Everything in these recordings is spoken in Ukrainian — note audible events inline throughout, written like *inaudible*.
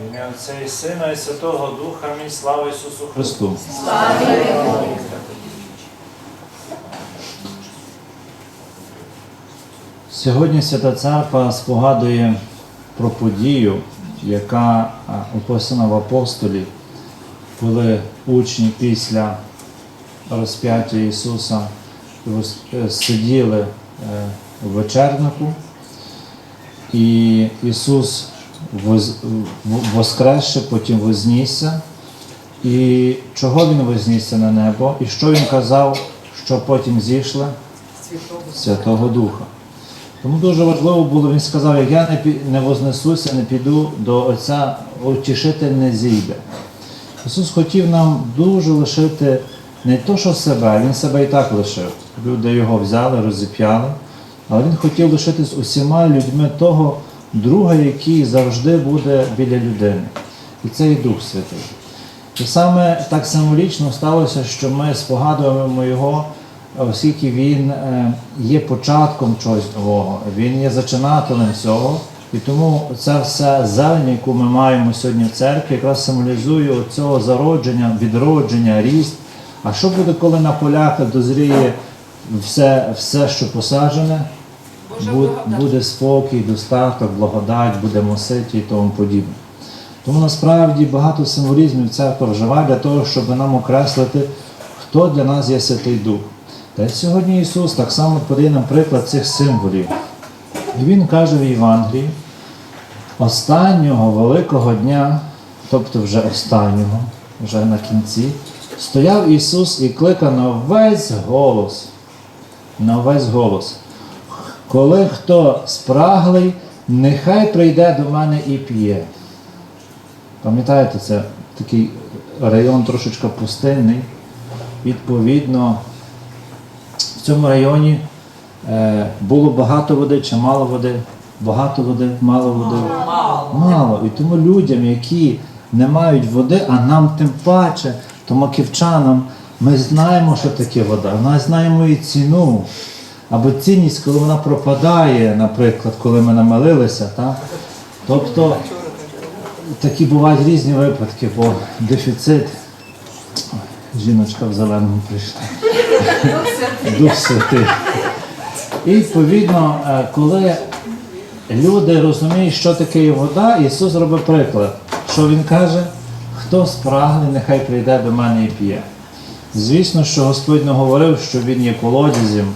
В ім'я Отця і Сина і Святого Духа, мій слава Ісусу Христу. Христу. Сьогодні Свята Церква спогадує про подію, яка описана в апостолі, коли учні після розп'яття Ісуса е, сиділи е, в вечернику, і Ісус воскресше, потім вознісся. І чого Він вознісся на небо? І що Він казав, що потім зійшли? Святого Духа. Тому дуже важливо було, він сказав, як я не, не вознесуся, не піду до Отця, утішитель не зійде. Ісус хотів нам дуже лишити не то, що себе, Він себе і так лишив. Люди його взяли, розіп'яли, але Він хотів лишити з усіма людьми того друга, який завжди буде біля людини. І це і Дух Святий. І саме так символічно сталося, що ми спогадуємо його, оскільки він е, є початком чогось нового, він є зачинателем цього. І тому ця вся зелень, яку ми маємо сьогодні в церкві, якраз символізує цього зародження, відродження, ріст. А що буде, коли на полях дозріє все, все що посаджене? Бу- Буде спокій, достаток, благодать, будемо ситі і тому подібне. Тому насправді багато символізмів церква вживає для того, щоб нам окреслити, хто для нас є Святий Дух. Та й сьогодні Ісус так само подає нам приклад цих символів. І Він каже в Євангелії, останнього великого дня, тобто вже останнього, вже на кінці, стояв Ісус і кликав на весь голос. На весь голос. Коли хто спраглий, нехай прийде до мене і п'є. Пам'ятаєте, це такий район трошечки пустинний. Відповідно, в цьому районі е, було багато води чи мало води? Багато води, мало води. Мало. І тому людям, які не мають води, а нам тим паче, тому ківчанам, ми знаємо, що таке вода, ми знаємо і ціну. Або цінність, коли вона пропадає, наприклад, коли ми намилилися. Так? Тобто такі бувають різні випадки, бо дефіцит. Жіночка в зеленому прийшла. Дух Святий. І відповідно, е, коли люди розуміють, що таке є вода, Ісус робить приклад, що Він каже, хто спрагне, нехай прийде до мене і п'є. Звісно, що Господь не говорив, що Він є колодязем,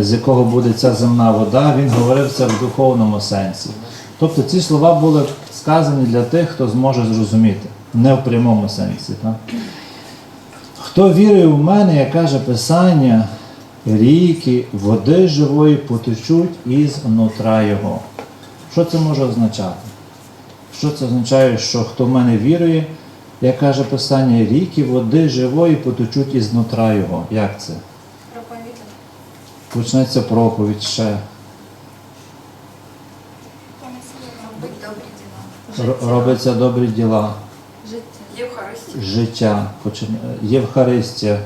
з якого буде ця земна вода, Він говорив це в духовному сенсі. Тобто ці слова були сказані для тих, хто зможе зрозуміти, не в прямому сенсі. Так? Хто вірує в мене, як каже Писання, ріки води живої потечуть із нутра Його. Що це може означати? Що це означає, що хто в мене вірує, як каже Писання, ріки води живої потечуть із нутра Його. Як це? Почнеться проповідь ще. Робиться добрі діла. Життя. Євхаристія.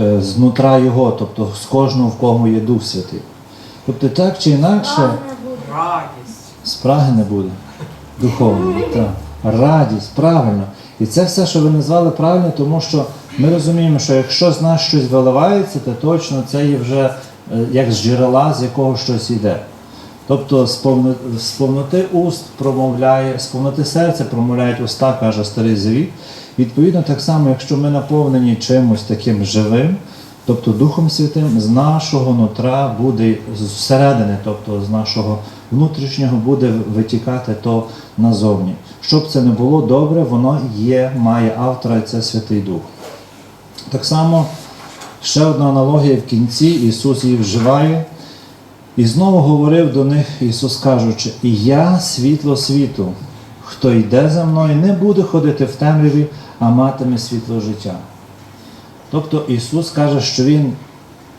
е, знутра Його, тобто з кожного в кого є Дух Святий. Тобто так чи інакше спраги не буде духовної. Радість, правильно. І це все, що ви назвали правильно, тому що ми розуміємо, що якщо з нас щось виливається, то точно це є вже е, як з джерела, з якого щось йде. Тобто з повноти уст промовляє, з повноти серця промовляють уста, каже старий завіт. Відповідно, так само, якщо ми наповнені чимось таким живим, тобто Духом Святим, з нашого нутра буде зсередини, тобто з нашого внутрішнього буде витікати то назовні. Щоб це не було добре, воно є, має автора, і це Святий Дух. Так само ще одна аналогія в кінці, Ісус її вживає. І знову говорив до них Ісус кажучи, і я світло світу. Хто йде за мною, не буде ходити в темряві, а матиме світло життя. Тобто Ісус каже, що Він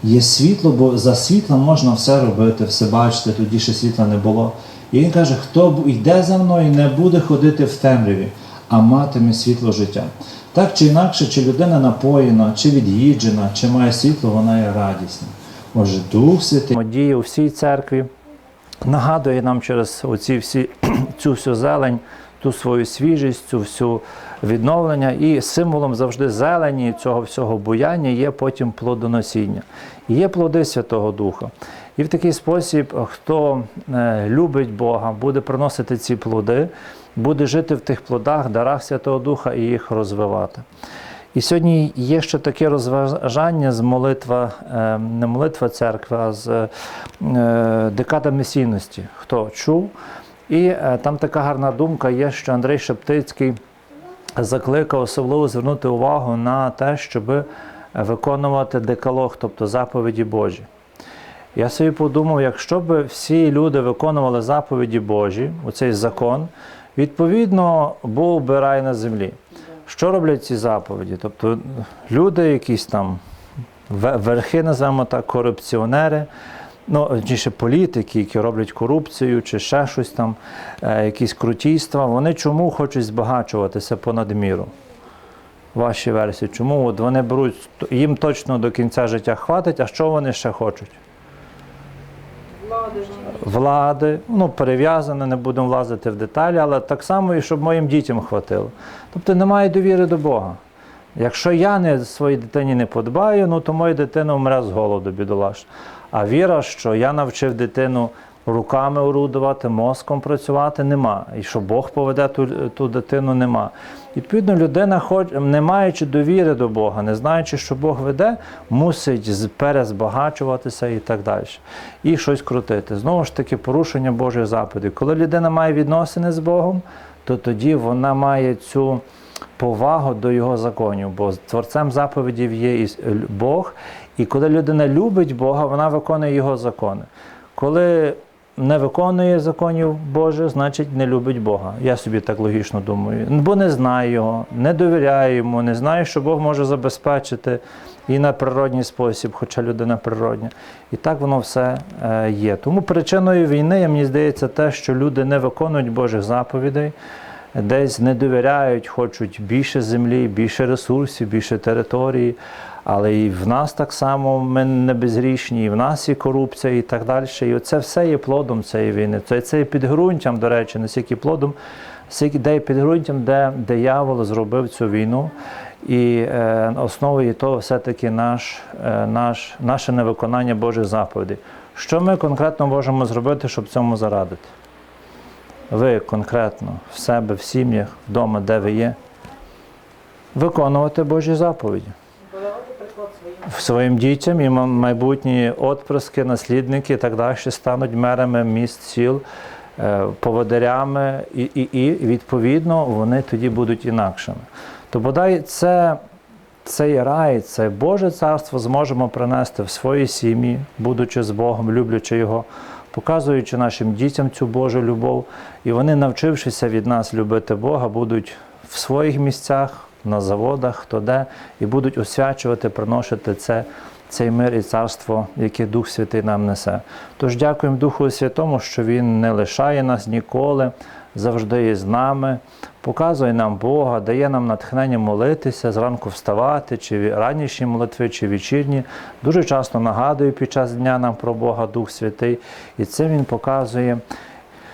є світло, бо за світлом можна все робити, все бачити, тоді ще світла не було. І Він каже, хто йде за мною, не буде ходити в темряві, а матиме світло життя. Так чи інакше, чи людина напоєна, чи від'їджена, чи має світло, вона є радісна. Може, Дух Святий діє у всій церкві, нагадує нам через оці всі, *clears throat* цю всю зелень ту свою свіжість, цю всю відновлення. І символом завжди зелені цього всього буяння є потім плодоносіння. І є плоди Святого Духа. І в такий спосіб, хто е, любить Бога, буде приносити ці плоди, буде жити в тих плодах, дарах Святого Духа і їх розвивати. І сьогодні є ще таке розважання з молитва, е, не молитва церкви, а з е, декада месійності. Хто чув? І е, там така гарна думка є, що Андрей Шептицький закликав особливо звернути увагу на те, щоб виконувати декалог, тобто заповіді Божі. Я собі подумав, якщо б всі люди виконували заповіді Божі, оцей закон, відповідно був би рай на землі. Що роблять ці заповіді? Тобто люди, якісь там верхи, називаємо так, корупціонери, ну, точніше, політики, які роблять корупцію чи ще щось там, е, якісь крутійства, вони чому хочуть збагачуватися понад міру? Ваші версії. Чому от вони беруть, їм точно до кінця життя хватить, а що вони ще хочуть? Влади, ну перев'язане, не будемо влазити в деталі, але так само і щоб моїм дітям хватило. Тобто немає довіри до Бога. Якщо я не своїй дитині не подбаю, ну то моя дитина вмре з голоду, бідолаш. А віра, що я навчив дитину руками орудувати, мозком працювати, нема. І що Бог поведе ту, ту дитину, нема. Відповідно, людина, хоч не маючи довіри до Бога, не знаючи, що Бог веде, мусить перезбагачуватися і так далі. І щось крутити. Знову ж таки, порушення Божої заповіді. Коли людина має відносини з Богом, то тоді вона має цю повагу до його законів, бо творцем заповідів є і Бог. І коли людина любить Бога, вона виконує його закони. Коли не виконує законів Божих, значить не любить Бога. Я собі так логічно думаю. Бо не знаю його, не довіряє йому, не знаю, що Бог може забезпечити і на природній спосіб, хоча людина природня. І так воно все е, є. Тому причиною війни, мені здається, те, що люди не виконують Божих заповідей, десь не довіряють, хочуть більше землі, більше ресурсів, більше території. Але і в нас так само ми не безгрішні, і в нас є корупція і так далі. І це все є плодом цієї війни. Це, це є підґрунтям, до речі, не стільки плодом, де є підґрунтям, де диявол зробив цю війну. І е, основою того все-таки наш, е, наш, наше невиконання Божих заповідей. Що ми конкретно можемо зробити, щоб цьому зарадити? Ви конкретно в себе, в сім'ях, вдома, де ви є, виконувати Божі заповіді своїм дітям і майбутні отпрыски, наслідники і так далі стануть мерами міст сіл, е, поводирями, і, і, і відповідно вони тоді будуть інакшими. То бодай це, цей рай, це Боже царство зможемо принести в свої сім'ї, будучи з Богом, люблячи Його, показуючи нашим дітям цю Божу любов, і вони, навчившися від нас любити Бога, будуть в своїх місцях, на заводах, хто де, і будуть освячувати, приносити це, цей мир і царство, яке Дух Святий нам несе. Тож дякуємо Духу Святому, що Він не лишає нас ніколи, завжди є з нами, показує нам Бога, дає нам натхнення молитися, зранку вставати, чи ранішні молитви, чи вечірні. Дуже часто нагадує під час дня нам про Бога Дух Святий, і цим Він показує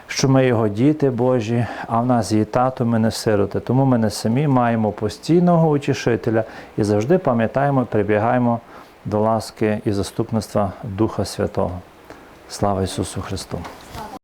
що ми його діти Божі, а в нас є тато, ми не сироти. Тому ми не самі маємо постійного утішителя і завжди пам'ятаємо, прибігаємо до ласки і заступництва Духа Святого. Слава Ісусу Христу!